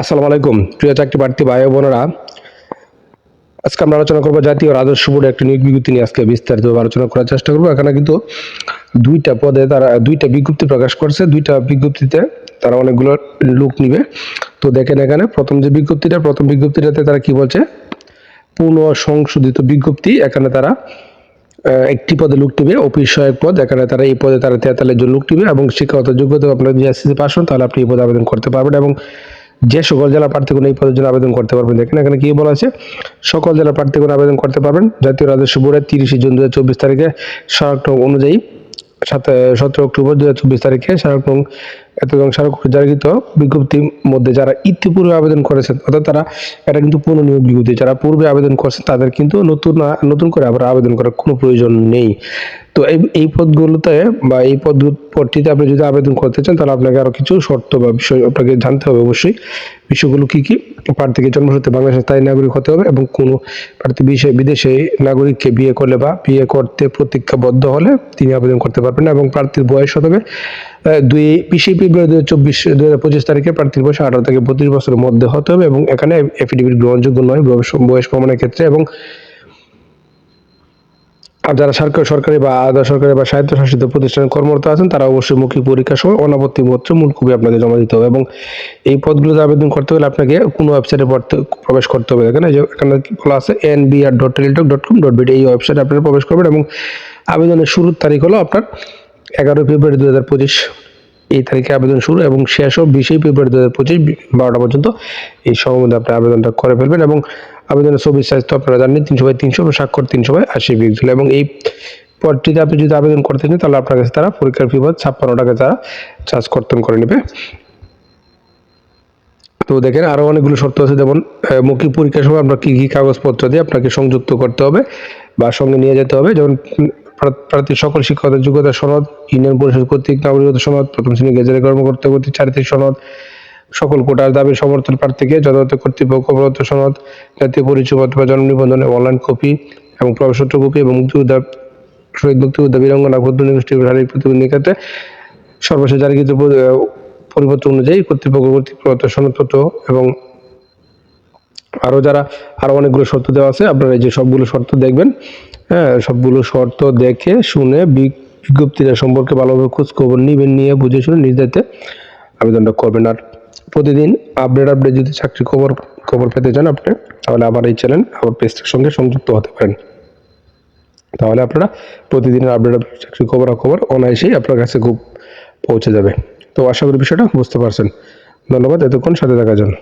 আসসালামু আলাইকুম। প্রিয় চাকরি প্রার্থী ভাই বোনেরা, আজকে আমরা আলোচনা করব জাতীয় রাজস্ব বোর্ডের একটি নিয়োগ বিজ্ঞপ্তি নিয়ে। আজকে বিস্তারিতভাবে আলোচনা করার চেষ্টা করব। এখানে কিন্তু দুইটা পদে তারা, দুইটা বিজ্ঞপ্তি প্রকাশ করছে। দুইটা বিজ্ঞপ্তিতে তারা অনেকগুলো লোক নিবে। তো দেখেন এখানে প্রথম যে বিজ্ঞপ্তিটা, প্রথম বিজ্ঞপ্তিটাতে তারা কি বলছে? পুনঃ সংশোধিত বিজ্ঞপ্তি। এখানে তারা একটি পদে লোক নিবে, অফিস সহায়ক পদ। এখানে তারা এই পদে তারা তেতাল্লিশ জন লোক নিবে এবং শিক্ষাগত যোগ্যতা আপনার যদি এসএসসি পাস হন, তাহলে আপনি এই পদে আবেদন করতে পারবেন এবং যে সকল জেলা প্রার্থীগণ এই পদের জন্য আবেদন করতে পারবেন, দেখেন এখানে কি বলা আছে, সকল জেলা প্রার্থীগণ আবেদন করতে পারবেন। জাতীয় রাজস্ব বোর্ডের তিরিশে জুন দু হাজার চব্বিশ তারিখে সড়ক অনুযায়ী সাত, সতেরো অক্টোবর দু হাজার চব্বিশ তারিখে সড়ক সড়ক জারিত বিজ্ঞপ্তির মধ্যে যারা ইতিপূর্বে আবেদন করেছেন, অর্থাৎ তারা এটা কিন্তু পুনঃনিয়োগ বিজ্ঞপ্তি, যারা পূর্বে আবেদন করছেন তাদের কিন্তু নতুন নতুন করে আবার আবেদন করার কোনো প্রয়োজন নেই। তো এই এই পদগুলোতে বা এই পদ পদটিতে আপনি যদি আবেদন করতে চান, তাহলে আপনাকে আরও কিছু শর্ত বা বিষয় আপনাকে জানতে হবে অবশ্যই। বিষয়গুলো কি কি? প্রার্থীকে জন্মসূত্রে বাংলাদেশের স্থায়ী নাগরিক হতে হবে এবং কোনো প্রার্থী বিদেশে বিদেশে নাগরিককে বিয়ে করলে বা বিয়ে করতে প্রতিজ্ঞাবদ্ধ হলে তিনি আবেদন করতে পারবেন এবং প্রার্থীর বয়স হতে হবে দুই বিশে ফেব্রুয়ারি দু হাজার চব্বিশ দু তারিখে প্রার্থীর বয়স আঠারো থেকে বত্রিশ বছরের মধ্যে হতে হবে এবং এখানে এফিডেভিট গ্রহণযোগ্য নয়, বয়স প্রমাণের ক্ষেত্রে এবং আর যারা সরকার সরকারি বা আধা সরকারি বা স্বায়ত্তশাসিত প্রতিষ্ঠানে কর্মরত আছেন, তারা অবশ্যই মৌখিক পরীক্ষার সময় অনাপত্তি পত্র, মূল কপি আপনাদের জমা দিতে হবে এবং এই পদগুলোতে আবেদন করতে হলে আপনাকে কোনো ওয়েবসাইটে প্রবেশ করতে হবে। এখানে এখানে বলা আছে N B R dot Teletalk dot com dot BD এই ওয়েবসাইটে আপনারা প্রবেশ করবেন এবং আবেদনের শুরুর তারিখ হলো আপনার এগারোই ফেব্রুয়ারি দু হাজার পঁচিশ। এই তারিখে আবেদন শুরু এবং শেষও বিশে ফেব্রুয়ারি দু হাজার পঁচিশ, বারোটা পর্যন্ত। এই সময়ের মধ্যে আপনি আবেদনটা করে ফেলবেন এবং আবেদনের ছবির সাইজ তো আপনারা জানেন, তিনশো বাই তিনশো স্বাক্ষর তিনশো বাই আশি পিক্সেল এবং এই পদটিতে আপনি যদি আবেদন করতে চান, তাহলে আপনার কাছে তারা পরীক্ষার ফি বাদ ছাপ্পান্ন টাকা তারা চার্জ কর্তন করে নেবে। তো দেখেন আরও অনেকগুলো শর্ত আছে, যেমন মৌখিক পরীক্ষার সময় আপনার কী কী কাগজপত্র দিয়ে আপনাকে সংযুক্ত করতে হবে বা সঙ্গে নিয়ে যেতে হবে। যেমন প্রার্থীর সকল শিক্ষকতার যোগ্যতা সনদ ইউনিয়ন পরিষদ কর্তৃক নাগরিকতা সনদ প্রথম শ্রেণি গেজেটের কর্মকর্তা কর্তৃক চারিত্রিক সনদ সকল কোটার দাবি সমর্থন প্রার্থীকে যথাযথ কর্তৃপক্ষ প্রদত্ত সনদ জাতীয় পরিচয়পত্র বা জন্ম নিবন্ধনের অনলাইন কপি এবং প্রবেশপত্র কপি এবং শহীদ মুক্তিযোদ্ধা বীরাঙ্গনা ক্ষুদ্র শারীরিক প্রতিবন্ধী ক্ষেত্রে সর্বশেষ জারিকৃত প- আহ, পরিপত্র অনুযায়ী কর্তৃপক্ষ কর্তৃক প্রদত্ত সনদপত্র এবং আরও যারা আরও অনেকগুলো শর্ত দেওয়া আছে আপনারা যে সবগুলো শর্ত দেখবেন। হ্যাঁ সবগুলো শর্ত দেখে শুনে বিজ্ঞপ্তিটা সম্পর্কে ভালোভাবে খোঁজ খবর নিবেন, নিয়ে বুঝে শুনে নিজ দায়িত্বে আবেদনটা করবেন। আর প্রতিদিন আপডেট আপডেট যদি চাকরি খবর খবর পেতে চান আপনি, তাহলে আবার এই চ্যানেল, আমার পেজটার সঙ্গে সংযুক্ত হতে পারেন। তাহলে আপনারা প্রতিদিনের আপডেট আপডেট চাকরি খবর খবর অনায়াসেই আপনার কাছে খুব পৌঁছে যাবে। তো আশা করি বিষয়টা বুঝতে পারছেন। ধন্যবাদ, এতক্ষণ সাথে থাকার জন্য।